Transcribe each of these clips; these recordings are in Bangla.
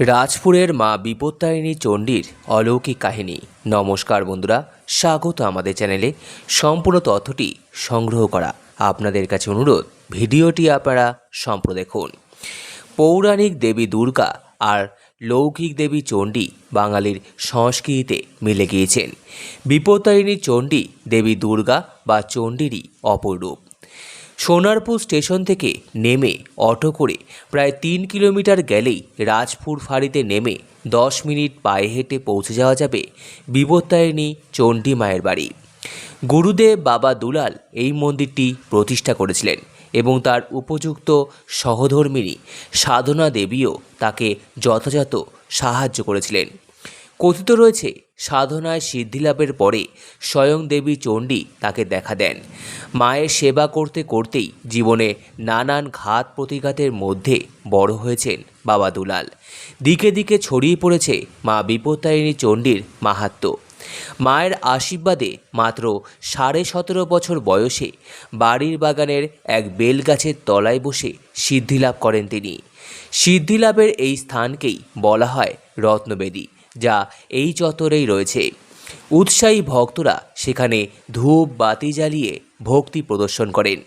রাজপুরের মা বিপত্তারিণী চণ্ডীর অলৌকিক কাহিনী। নমস্কার বন্ধুরা, স্বাগত আমাদের চ্যানেলে। সম্পূর্ণ তথ্যটি সংগ্রহ করা আপনাদের কাছে অনুরোধ, ভিডিওটি আপনারা সম্প্র দেখুন। পৌরাণিক দেবী দুর্গা আর লৌকিক দেবী চণ্ডী বাঙালির সংস্কৃতিতে মিলে গিয়েছেন। বিপত্তারিণী চণ্ডী দেবী দুর্গা বা চণ্ডীরই অপর রূপ সোনারপুর স্টেশন থেকে নেমে অটো করে প্রায় তিন কিলোমিটার গেলেই রাজপুর ফাঁড়িতে নেমে দশ মিনিট পায়ে হেঁটে পৌঁছে যাওয়া যাবে বিপত্তারিণী চণ্ডী মায়ের বাড়ি। গুরুদেব বাবা দুলাল এই মন্দিরটি প্রতিষ্ঠা করেছিলেন এবং তার উপযুক্ত সহধর্মিনী সাধনা দেবীও তাকে যথাযথ সাহায্য করেছিলেন। কথিত রয়েছে, সাধনায় সিদ্ধিলাভের পরে স্বয়ং দেবী চণ্ডী তাকে দেখা দেন। মায়ের সেবা করতে করতেই জীবনে নানান ঘাত প্রতিঘাতের মধ্যে বড় হয়েছেন বাবা দুলাল। দিকে দিকে ছড়িয়ে পড়েছে মা বিপত্তারিণী চণ্ডীর মাহাত্ম্য মায়ের আশীর্বাদে মাত্র সাড়ে সতেরো বছর বয়সে বাড়ির বাগানের এক বেলগাছের তলায় বসে সিদ্ধিলাভ করেন তিনি। সিদ্ধিলাভের এই স্থানকেই বলা হয় রত্নবেদী। যা এই চত্বরেই রয়েছে। উৎসাহী ভক্তরা সেখানে ধূপ বাতি জ্বালিয়ে ভক্তি প্রদর্শন করেন।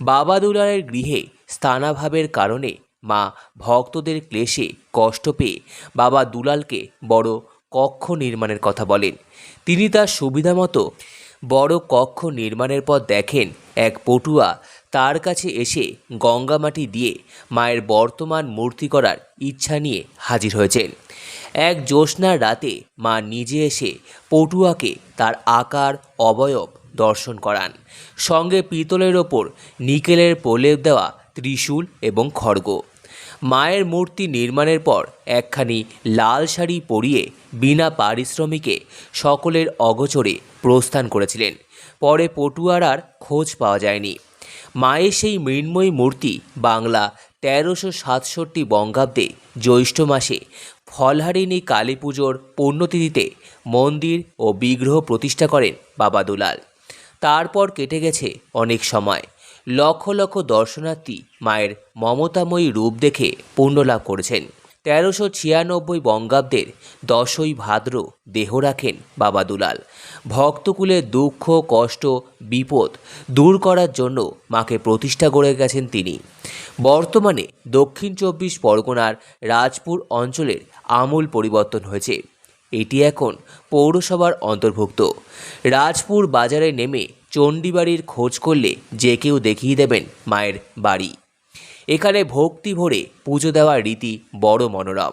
বাবা দুলালের গৃহে স্থানাভাবের কারণে মা ভক্তদের ক্লেশে কষ্ট পেয়ে বাবা দুলালকে বড় কক্ষ নির্মাণের কথা বলেন। তিনি তার সুবিধামতো বড় কক্ষ নির্মাণের পর দেখেন এক পটুয়া তার কাছে এসে গঙ্গামাটি দিয়ে মায়ের বর্তমান মূর্তি করার ইচ্ছা নিয়ে হাজির হয়েছেন। এক জ্যোৎস্নার রাতে মা নিজে এসে পটুয়াকে তার আকার অবয়ব দর্শন করান। সঙ্গে পিতলের ওপর নিকেলের প্রলেপ দেওয়া ত্রিশূল এবং খড়গ। মায়ের মূর্তি নির্মাণের পর একখানি লাল শাড়ি পরিয়ে বিনা পারিশ্রমিকে সকলের অগোচরে প্রস্থান করেছিলেন। পরে পটুয়ার আর খোঁজ পাওয়া যায়নি। মায়ের সেই মৃন্ময়ী মূর্তি বাংলা তেরোশো সাতষট্টি বঙ্গাব্দে জ্যৈষ্ঠ মাসে ফলহারিণী কালী পুজোর পুণ্যতিথিতে মন্দির ও বিগ্রহ প্রতিষ্ঠা করেন বাবা দুলাল। তারপর কেটে গেছে অনেক সময়। লক্ষ লক্ষ দর্শনার্থী মায়ের মমতাময়ী রূপ দেখে পুণ্যলাভ করেছেন। তেরোশো ছিয়ানব্বই বঙ্গাব্দের দশই ভাদ্র দেহ রাখেন বাবা দুলাল। ভক্তকুলের দুঃখ, কষ্ট, বিপদ দূর করার জন্য মাকে প্রতিষ্ঠা করে গেছেন তিনি। বর্তমানে দক্ষিণ চব্বিশ পরগনার রাজপুর অঞ্চলের আমূল পরিবর্তন হয়েছে। এটি এখন পৌরসভার অন্তর্ভুক্ত। রাজপুর বাজারে নেমে চণ্ডীবাড়ির খোঁজ করলে যে কেউ দেখিয়ে দেবেন মায়ের বাড়ি। এখানে ভক্তি ভরে পুজো দেওয়ার রীতি বড় মনোরম।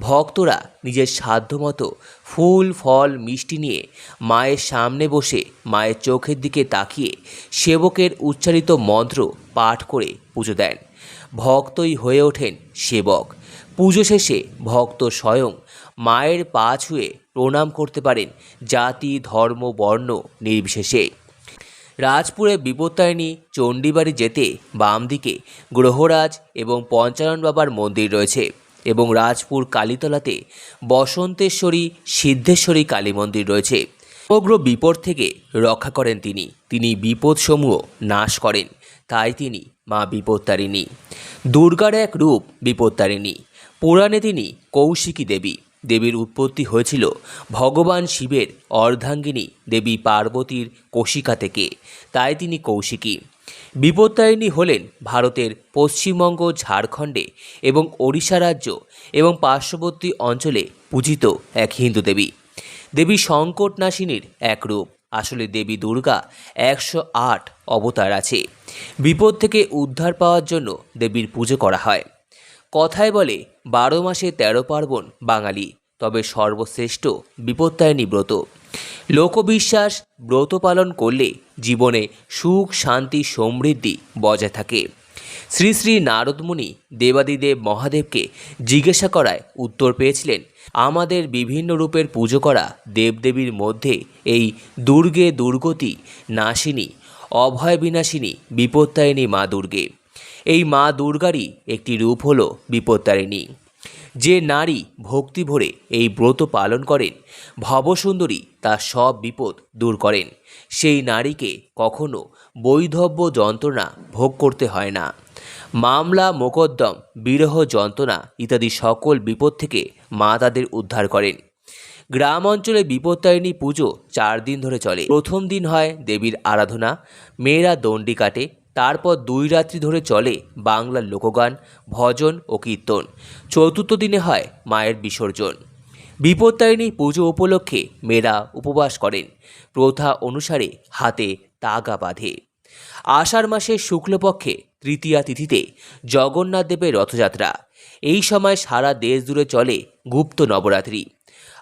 ভক্তরা নিজের সাধ্যমতো ফুল, ফল, মিষ্টি নিয়ে মায়ের সামনে বসে মায়ের চোখের দিকে তাকিয়ে সেবকের উচ্চারিত মন্ত্র পাঠ করে পুজো দেন। ভক্তই হয়ে ওঠেন সেবক। পুজো শেষে ভক্ত স্বয়ং মায়ের পা ছুঁয়ে প্রণাম করতে পারেন জাতি, ধর্ম, বর্ণ নির্বিশেষে। রাজপুরে বিপত্তারিণী চণ্ডীবাড়ি যেতে বাম দিকে গ্রহরাজ এবং পঞ্চানন বাবার মন্দির রয়েছে এবং রাজপুর কালীতলাতে বসন্তেশ্বরী, সিদ্ধেশ্বরী কালী মন্দির রয়েছে। সমগ্র বিপদ থেকে রক্ষা করেন তিনি। তিনি বিপদসমূহ নাশ করেন। তাই তিনি মা বিপত্তারিণী। দুর্গার এক রূপ বিপত্তারিণী। পুরাণে তিনি কৌশিকী দেবী। দেবীর উৎপত্তি হয়েছিল ভগবান শিবের অর্ধাঙ্গিনী দেবী পার্বতীর কোশিকা থেকে। তাই তিনি কৌশিকী। বিপত্তারিণী হলেন ভারতের পশ্চিমবঙ্গ, ঝাড়খণ্ডে এবং ওড়িশা রাজ্য এবং পার্শ্ববর্তী অঞ্চলে পূজিত এক হিন্দু দেবী। দেবী সংকটনাশিনীর এক রূপ। আসলে দেবী দুর্গা একশো আট অবতার আছে। বিপদ থেকে উদ্ধার পাওয়ার জন্য দেবীর পুজো করা হয়। কথায় বলে, বারো মাসে তেরো পার্বণ, বাঙালি। তবে সর্বশ্রেষ্ঠ বিপত্তায়নী ব্রত লোকবিশ্বাস ব্রত পালন করলে জীবনে সুখ, শান্তি, সমৃদ্ধি বজায় থাকে। শ্রী শ্রী নারদমুনি দেবাদিদেব মহাদেবকে জিজ্ঞাসা করায় উত্তর পেয়েছিলেন, আমাদের বিভিন্ন রূপের পুজো করা দেবদেবীর মধ্যে এই দুর্গে দুর্গতি নাশিনী অভয় বিনাশিনী বিপত্তায়নী মা দুর্গে। এই মা দুর্গারই একটি রূপ হল বিপত্তারিণী। যে নারী ভক্তি ভরে এই ব্রত পালন করেন, ভবসুন্দরী তার সব বিপদ দূর করেন। সেই নারীকে কখনো বৈধব্য যন্ত্রণা ভোগ করতে হয় না। মামলা, মোকদ্দম, বিরহ যন্ত্রণা ইত্যাদি সকল বিপদ থেকে মা তাদের উদ্ধার করেন। গ্রাম অঞ্চলে বিপত্তারিণী পুজো চার দিন ধরে চলে। প্রথম দিন হয় দেবীর আরাধনা, মেয়েরা দণ্ডি কাটে তারপর দুই রাত্রি ধরে চলে বাংলার লোকগান, ভজন ও কীর্তন। চতুর্থ দিনে হয় মায়ের বিসর্জন। বিপত্তারিণী পুজো উপলক্ষে মেয়েরা উপবাস করেন। প্রথা অনুসারে হাতে তাগা বাঁধে। আষাঢ় মাসের শুক্লপক্ষে তৃতীয়া তিথিতে জগন্নাথ দেবের রথযাত্রা। এই সময় সারা দেশ জুড়ে চলে গুপ্ত নবরাত্রি।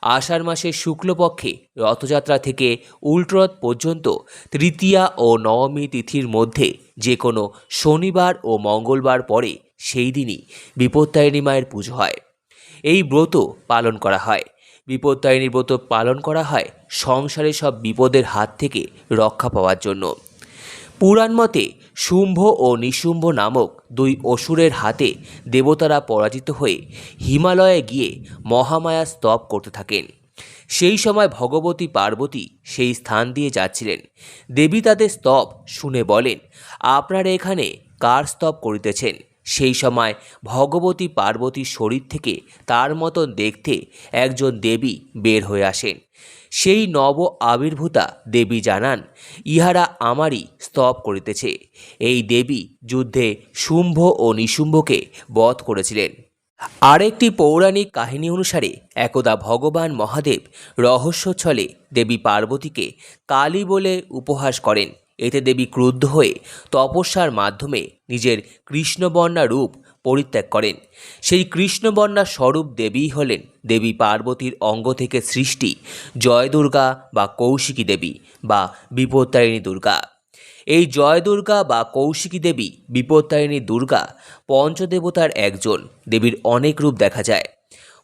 আষাঢ় মাসের শুক্লপক্ষে রথযাত্রা থেকে উল্টোরথ পর্যন্ত তৃতীয়া ও নবমী তিথির মধ্যে যে কোনো শনিবার ও মঙ্গলবার পরে সেই দিনই বিপত্তারিণী মায়ের পুজো হয়। এই ব্রত পালন করা হয়। বিপত্তারিণী ব্রত পালন করা হয় সংসারে সব বিপদের হাত থেকে রক্ষা পাওয়ার জন্য। পুরাণ মতে শুম্ভ ও নিশুম্ভ নামক দুই অসুরের হাতে দেবতারা পরাজিত হয়ে হিমালয়ে গিয়ে মহামায়া স্তব করতে থাকেন। সেই সময় ভগবতী পার্বতী সেই স্থান দিয়ে যাচ্ছিলেন। দেবী তাদের স্তব শুনে বলেন, আপনারা এখানে কার স্তব করিতেছেন? সেই সময় ভগবতী পার্বতীর শরীর থেকে তার মতন দেখতে একজন দেবী বের হয়ে আসেন। সেই নব আবির্ভূতা দেবী জানান, ইহারা আমারই স্তব করিতেছে। এই দেবী যুদ্ধে শুম্ভ ও নিশুম্ভকে বধ করেছিলেন। আরেকটি পৌরাণিক কাহিনী অনুসারে একদা ভগবান মহাদেব রহস্য ছলে দেবী পার্বতীকে কালী বলে উপহাস করেন। এতে দেবী ক্রুদ্ধ হয়ে তপস্যার মাধ্যমে নিজের কৃষ্ণবর্ণা রূপ পরিত্যাগ করেন। সেই কৃষ্ণবর্ণা স্বরূপ দেবীই হলেন দেবী পার্বতীর অঙ্গ থেকে সৃষ্টি জয় দুর্গা বা কৌশিকী দেবী বা বিপত্তারিণী দুর্গা। এই জয় দুর্গা বা কৌশিকী দেবী, বিপত্তারিণী দুর্গা পঞ্চদেবতার একজন। দেবীর অনেক রূপ দেখা যায়।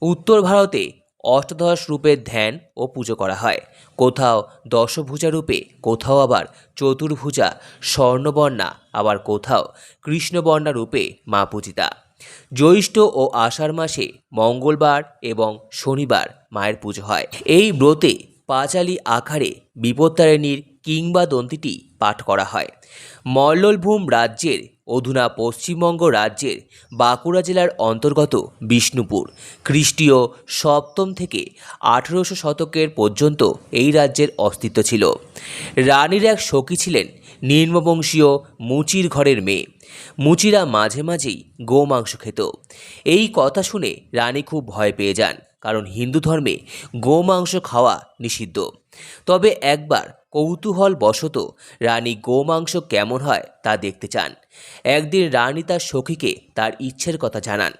উত্তর ভারতে অষ্টাদশ রূপের ধ্যান ও পুজো করা হয়। কোথাও দশভুজা রূপে, কোথাও আবার চতুর্ভুজা, স্বর্ণবর্ণা, আবার কোথাও কৃষ্ণবর্ণা রূপে মা পূজিতা। জ্যৈষ্ঠ ও আষাঢ় মাসে মঙ্গলবার এবং শনিবার মায়ের পুজো হয়। এই ব্রতে পাঁচালী আকারে বিপত্তারিণীর কিংবাদন্তিটি পাঠ করা হয়। মল্লভূম রাজ্যের অধুনা পশ্চিমবঙ্গ রাজ্যের বাঁকুড়া জেলার অন্তর্গত বিষ্ণুপুর। খ্রিস্টীয় সপ্তম থেকে আঠেরোশো শতকের পর্যন্ত এই রাজ্যের অস্তিত্ব ছিল। রানীর এক সখী ছিলেন নিম্নবংশীয় মুচির ঘরের মেয়ে। মুচিরা মাঝে মাঝেই গোমাংস খেত। এই কথা শুনে রানী খুব ভয় পেয়ে যান, কারণ হিন্দু ধর্মে গোমাংস খাওয়া নিষিদ্ধ। তবে একবার কৌতূহল বশত রানী গোমাংস কেমন হয় তা দেখতে চান। একদিন রানী তার সখীকে তার ইচ্ছের কথা জানান।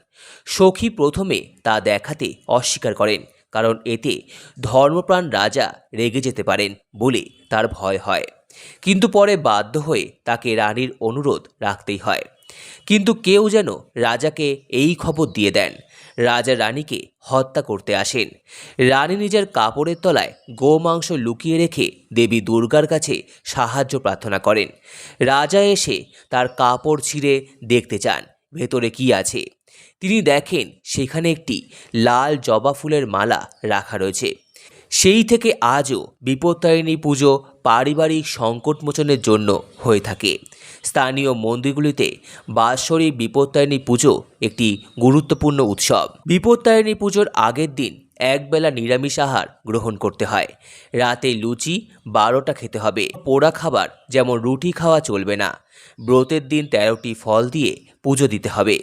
সখী প্রথমে তা দেখাতে অস্বীকার করেন, কারণ এতে ধর্মপ্রাণ রাজা রেগে যেতে পারেন বলে তার ভয় হয়। কিন্তু পরে বাধ্য হয়ে তাকে রানীর অনুরোধ রাখতেই হয়। কিন্তু কেউ যেন রাজাকে এই খবর দিয়ে দেন। রাজা রানীকে হত্যা করতে আসেন। রানী নিজের কাপড়ের তলায় গোমাংস লুকিয়ে রেখে দেবী দুর্গার কাছে সাহায্য প্রার্থনা করেন। রাজা এসে তার কাপড় ছিঁড়ে দেখতে চান, ভেতরে কি আছে? তিনি দেখেন সেখানে একটি লাল জবা ফুলের মালা রাখা রয়েছে। সেই থেকে আজও বিপত্তারিণী পুজো পারিবারিক সংকটমোচনের জন্য হয়ে থাকে। স্থানীয় মন্দিরগুলিতে বাৎসরিক বিপত্তারিণী পুজো একটি গুরুত্বপূর্ণ উৎসব। বিপত্তারিণী পুজোর আগের দিন একবেলা নিরামিষ আহার গ্রহণ করতে হয়। রাতে লুচি, বারোটা খেতে হবে। পোড়া খাবার যেমন রুটি খাওয়া চলবে না। ব্রতের দিন তেরোটি ফল দিয়ে পুজো দিতে হবে।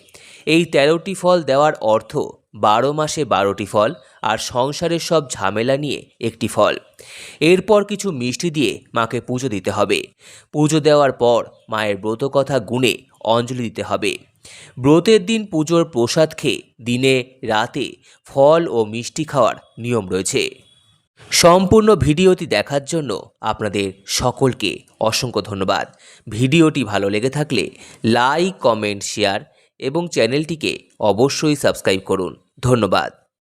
এই তেরোটি ফল দেওয়ার অর্থ বারো মাসে বারোটি ফল আর সংসারের সব ঝামেলা নিয়ে একটি ফল। এরপর কিছু মিষ্টি দিয়ে মাকে পুজো দিতে হবে। পুজো দেওয়ার পর মায়ের ব্রত কথা গুণে অঞ্জলি দিতে হবে। ব্রতের দিন পুজোর প্রসাদ খেয়ে দিনে, রাতে ফল ও মিষ্টি খাওয়ার নিয়ম রয়েছে। সম্পূর্ণ ভিডিওটি দেখার জন্য আপনাদের সকলকে অসংখ্য ধন্যবাদ। ভিডিওটি ভালো লেগে থাকলে লাইক, কমেন্ট, শেয়ার এবং চ্যানেলটিকে অবশ্যই সাবস্ক্রাইব করুন। ধন্যবাদ।